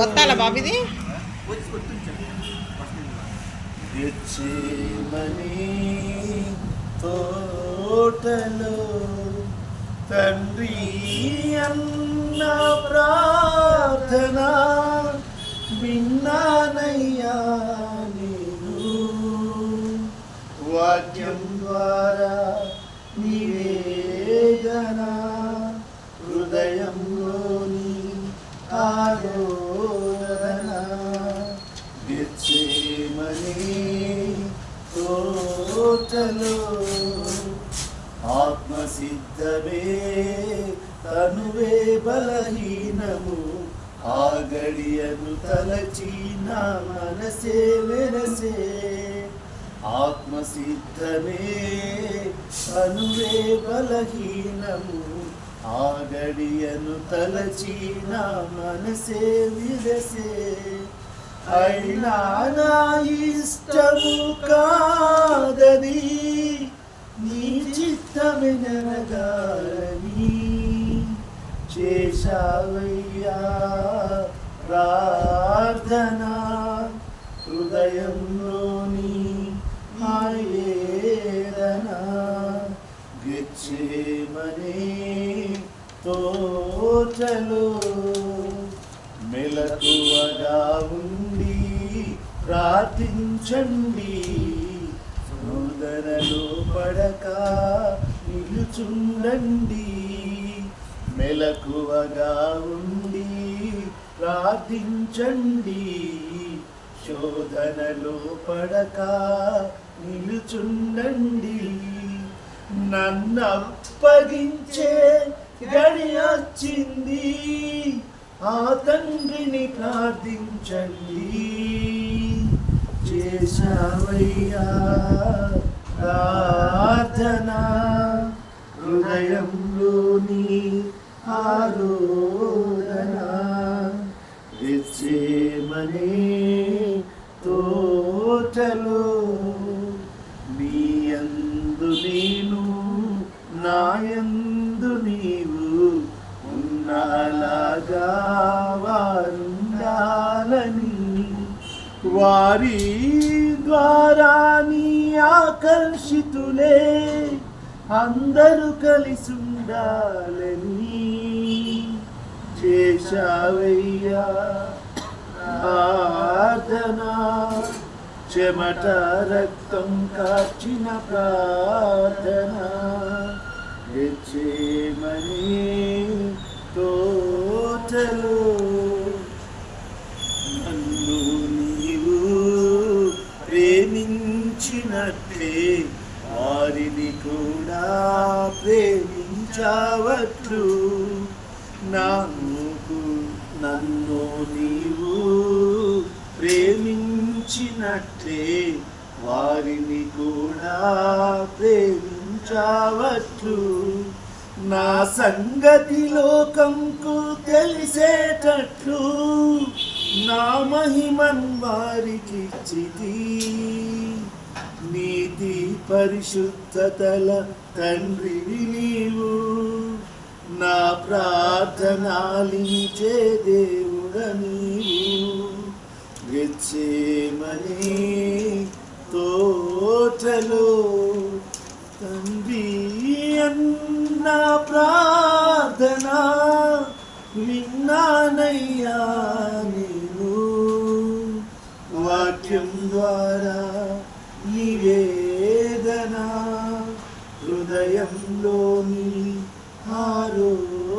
వస్తాలా బాబిది గెచ్చేమని తోటలో తండ్రి అన్న ప్రార్థన విన్నానయ్యా నేను. వాక్యం ద్వారా ఆలోచన. గెచ్చేమని తోటలో ఆత్మసిద్ధమే తనువే బలహీనము. ఆగడియను తలచి నా మనసే వెనసే ఆత్మసిద్ధమే తనువే బలహీనము. ఆగడియను తలచి నా మనసే విరసే. అయినా నా ఇష్టము కాదని నీ చిత్తమినగాలని చేశావయ్యా ప్రార్థన. హృదయంలోని ఆయేదన గెచ్చేమనే తోటలో మెలకువగా ఉండి ప్రార్థించండి. శోధనలో పడక నిలుచుండండి. మెలకువగా ఉండి ప్రార్థించండి. శోధనలో పడక నిలుచుండండి. నన్ను అప్పగించే గడి వచ్చింది ఆ తండ్రిని ప్రార్థించండి. చేశావయ్యా ప్రార్థన. హృదయంలోని ఆరోదన. విచ్చేమనే తోటలో. మీ అందు నేను నాయందు ఉన్నాలాగా వారి ద్వారా నీ ఆకర్షితులే అందరూ కలిసి ఉండాలని చేశావయ్యా. ప్రార్థన చెమట రక్తం కాచిన ప్రార్థన తో తోటలో నన్ను నీవు ప్రేమించినట్లే వారిని కూడా ప్రేమించవచ్చు నాకు నన్ను నీవు ప్రేమించినట్లే వారిని కూడా ప్రేమించవచ్చు నా సంగతి లోకంకు తెలిసేటట్లు నా మహిమన్ వారికి చితి నీతి పరిశుద్ధతల తండ్రివి నీవు. నా ప్రార్థనాలించే దేవుడ నీవు. గెచ్చేమని తోటలో నా ప్రార్థన విన్నానయ్యా నేను. వాక్యం ద్వారా నివేదన హృదయంలోని ఆరోదన